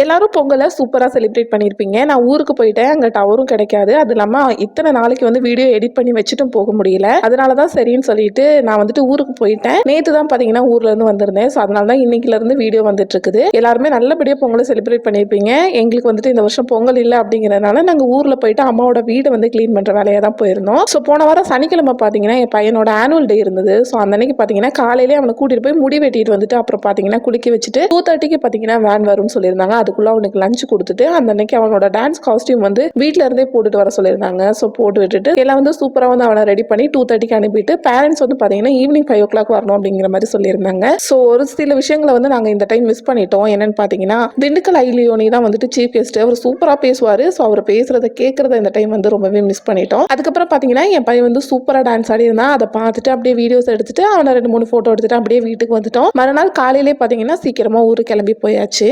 எல்லாரும் பொங்கலை சூப்பராக செலிப்ரேட் பண்ணியிருப்பீங்க. நான் ஊருக்கு போயிட்டேன். அங்கே டவரும் கிடைக்காது. அது இல்லாமல் இத்தனை நாளைக்கு வந்து வீடியோ எடிட் பண்ணி வச்சுட்டும் போக முடியல. அதனால தான் சரின்னு சொல்லிட்டு நான் வந்துட்டு ஊருக்கு போயிட்டேன். நேற்று தான் பார்த்தீங்கன்னா ஊர்லேருந்து வந்திருந்தேன். ஸோ அதனால தான் இன்னைக்குலேருந்து வீடியோ வந்துட்டு இருக்குது எல்லாருமே நல்லபடியாக பொங்கலை செலிப்ரேட் பண்ணியிருப்பீங்க. எங்களுக்கு வந்துட்டு இந்த வருஷம் பொங்கல் இல்லை அப்படிங்கிறதுனால நாங்கள் ஊரில் போயிட்டு அம்மாவோட வீடை வந்து க்ளீன் பண்ணுற வேலையாக தான் போயிருந்தோம். ஸோ போன வாரம் சனிக்கிழமை பார்த்தீங்கன்னா என் பையனோட ஆனுவல் டே இருந்தது. ஸோ அந்த அன்னைக்கு பார்த்தீங்கன்னா காலையிலே அவனை கூட்டிகிட்டு போய் முடி வெட்டிட்டு வந்துட்டு அப்புறம் பார்த்தீங்கன்னா குளிக்க வச்சுட்டு டூ தேர்ட்டிக்கு பார்த்தீங்கன்னா வேன் வரும்னு சொல்லியிருந்தாங்க. அதுக்குள்ள அவனுக்கு லஞ்ச் கொடுத்துட்டு அந்த அன்னைக்கு அவனோட டான்ஸ் காஸ்டியூம் வந்து வீட்ல இருந்தே போட்டுட்டு வர சொல்லியிருந்தாங்க. ஸோ போட்டு விட்டுட்டு எல்லாம் வந்து சூப்பராக வந்து அவனை ரெடி பண்ணி டூ தேர்ட்டிக்கு அனுப்பிட்டு பேரண்ட்ஸ் வந்து பார்த்தீங்கன்னா ஈவினிங் ஃபைவ் ஓ கிளாக் வரணும் அப்படிங்கிற மாதிரி சொல்லியிருந்தாங்க. ஸோ ஒரு சில விஷயங்களை வந்து நாங்கள் இந்த டைம் மிஸ் பண்ணிட்டோம். என்னன்னு பார்த்தீங்கன்னா திண்டுக்கல் ஐலியோனி தான் வந்துட்டு சீஃப் கெஸ்ட் அவர் சூப்பராக பேசுவார். ஸோ அவர் பேசுறத கேட்கறத இந்த டைம் வந்து ரொம்பவே மிஸ் பண்ணிட்டோம். அதுக்கப்புறம் பார்த்தீங்கன்னா என் பையன் வந்து சூப்பராக டான்ஸ் ஆடி இருந்தான். அதை பார்த்துட்டு அப்படியே வீடியோஸ் எடுத்துட்டு அவனை ரெண்டு மூணு ஃபோட்டோ எடுத்துட்டு அப்படியே வீட்டுக்கு வந்துட்டோம். மறுநாள் காலையிலே பார்த்தீங்கன்னா சீக்கிரமா ஊருக்கு கிளம்பி போயாச்சு.